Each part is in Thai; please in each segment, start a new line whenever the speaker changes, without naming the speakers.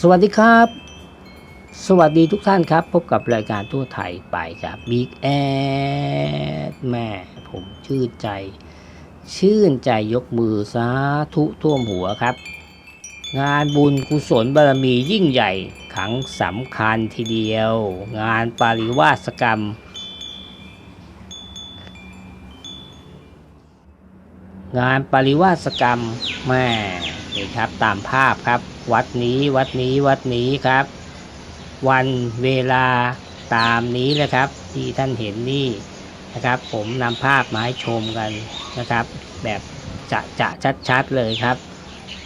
สวัสดีครับ สวัสดีทุกท่านครับ พบกับรายการทั่วไทยไปครับบิ๊กแอดแม่ผมชื่นใจ ชื่นใจยกมือสาธุท่วมหัวครับ งานบุญกุศลบารมียิ่งใหญ่ครั้งสำคัญทีเดียว งานปาริวาสกรรมงานปริวาสกรรมแม่นี่ครับตามภาพครับ วัดนี้วัดนี้วัดนี้ครับ วันเวลาตามนี้เลยครับ ที่ท่านเห็นนี่นะครับ ผมนำภาพมาให้ชมกันนะครับ แบบจะจะชัดๆเลยครับ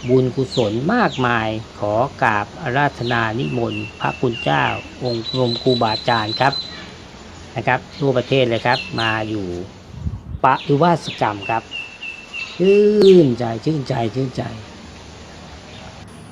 บุญกุศลมากมายขอกราบอาราธนานิมนต์พระคุณเจ้า องค์รมครูบาอาจารย์ครับนะครับทั่วประเทศเลยครับ มาอยู่ปริวาสกรรมครับชื่นใจชื่นใจชื่นใจ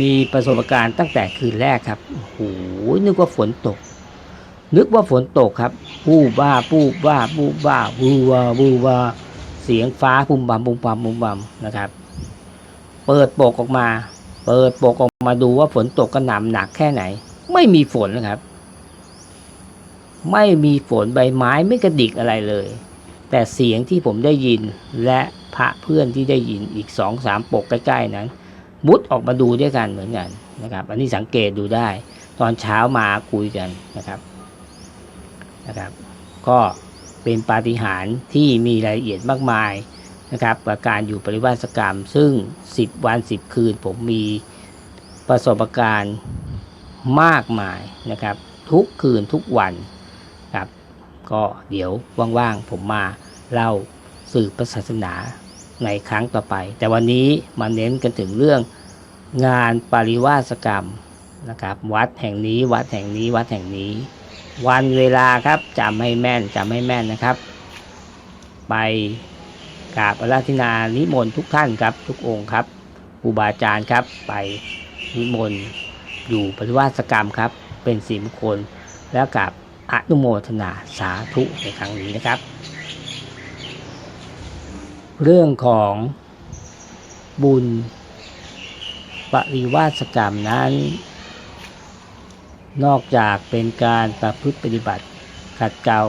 มีประสบการณ์ตั้งแต่คืนแรกครับโอ้โหนึกว่าฝนตก นึกว่าฝนตกครับปูบ้าปูบ้าปูบ้าบูวาบูวาเสียงฟ้าปุมบัมปุมบัมปุมบัมนะครับ เปิดปกออกมา เปิดปกออกมาดูว่าฝนตกกระหน่ำหนักแค่ไหน ไม่มีฝนนะครับ ไม่มีฝนใบไม้ไม่กระดิกอะไรเลย แต่เสียงที่ผมได้ยินและพระเพื่อนที่ได้ยินอีกสองสามปกใกล้ๆนั้น มุดออกมาดูด้วยกันเหมือนกันนะครับ อันนี้สังเกตดูได้ ตอนเช้ามาคุยกันนะครับนะครับ ก็เป็นปาฏิหาริย์ที่มีรายละเอียดมากมายนะครับกับการอยู่ปริวาสกรรม ซึ่ง 10 วัน 10 คืน ผมมีประสบการณ์มากมายนะครับ ทุกคืนทุกวันครับก็เดี๋ยวว่างๆผมมาเล่าสื่อศาสนาในครั้งต่อไป แต่วันนี้มาเน้นกันถึงเรื่อง งานปริวาสกรรมนะครับ วัดแห่งนี้วัดแห่งนี้วัดแห่งนี้ วันเวลาครับจำให้แม่นจำให้แม่นนะครับ ไปกราบอาราธนานิมนต์ทุกท่านครับ ทุกองค์ครับครูบาอาจารย์ครับ ไปนิมนต์อยู่ปริวาสกรรมครับ เป็นสีมงคลแล้วกับอนุโมทนาสาธุในครั้งนี้นะครับ เรื่องของบุญ ปริวาสกรรมนั้น นอกจากเป็นการประพฤติปฏิบัติขัดเกลา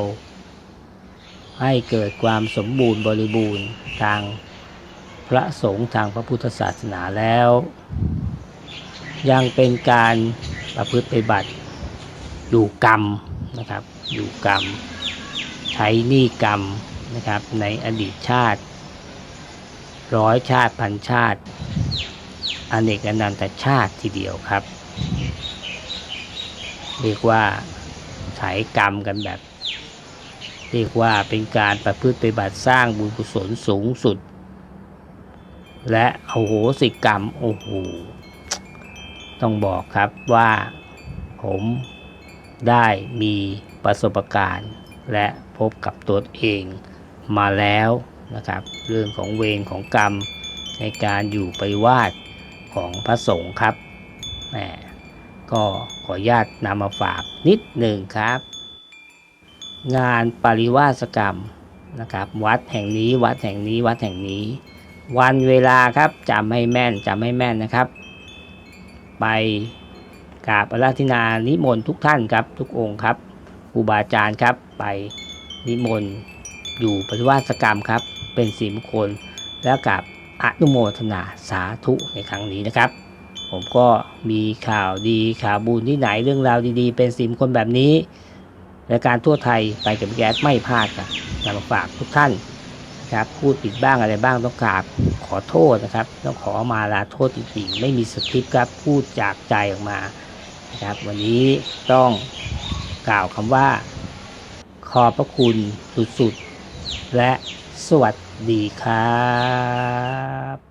ให้เกิดความสมบูรณ์บริบูรณ์ทางพระสงฆ์ทางพระพุทธศาสนาแล้ว ยังเป็นการประพฤติปฏิบัติดูกรรมนะครับดูกรรม ใช้หนี้กรรมนะครับในอดีตชาติ ร้อยชาติพันชาติ อเนกอนันตชาติทีเดียวครับ เรียกว่าใช้กรรมกันแบบ เรียกว่าเป็นการประพฤติปฏิบัติสร้างบุญกุศลสูงสุด และโอ้โหสิกรรมโอ้โหต้องบอกครับว่าผมได้มีประสบการณ์ และพบกับตัวเองมาแล้วนะครับ เรื่องของเวรของกรรมในการอยู่ไปวาส ของพระสงฆ์ครับแหมก็ขออนุญาตนำมาฝากนิดหนึ่งครับ งานปริวาสกรรมนะครับวัดแห่งนี้วัดแห่งนี้วัดแห่งนี้ วันเวลาครับจำให้แม่นจำให้แม่นนะครับ ไปกราบอาราธนานิมนต์ทุกท่านครับ ทุกองค์ครับครูบาอาจารย์ครับไปนิมนต์อยู่ปฏิวาสกรรมครับ เป็นสีมงคลแล้วกับ อนุโมทนาสาธุในครั้งนี้นะครับ ผมก็มีข่าวดีข่าวบุญที่ไหนเรื่องราวดีๆ เป็นสีมคลแบบนี้รายการทั่วไทยไปกับแก๊สไม่พลาดครับนำมาฝากทุกท่านนะครับพูดผิดบ้างอะไรบ้างต้องกราบขอโทษนะครับ ต้องขอมาลาโทษจริงๆไม่มีสคริปต์ครับพูดจากใจออกมานะครับ วันนี้ต้องกล่าวคำว่า ขอบพระคุณสุดๆและสวัส ดีครับ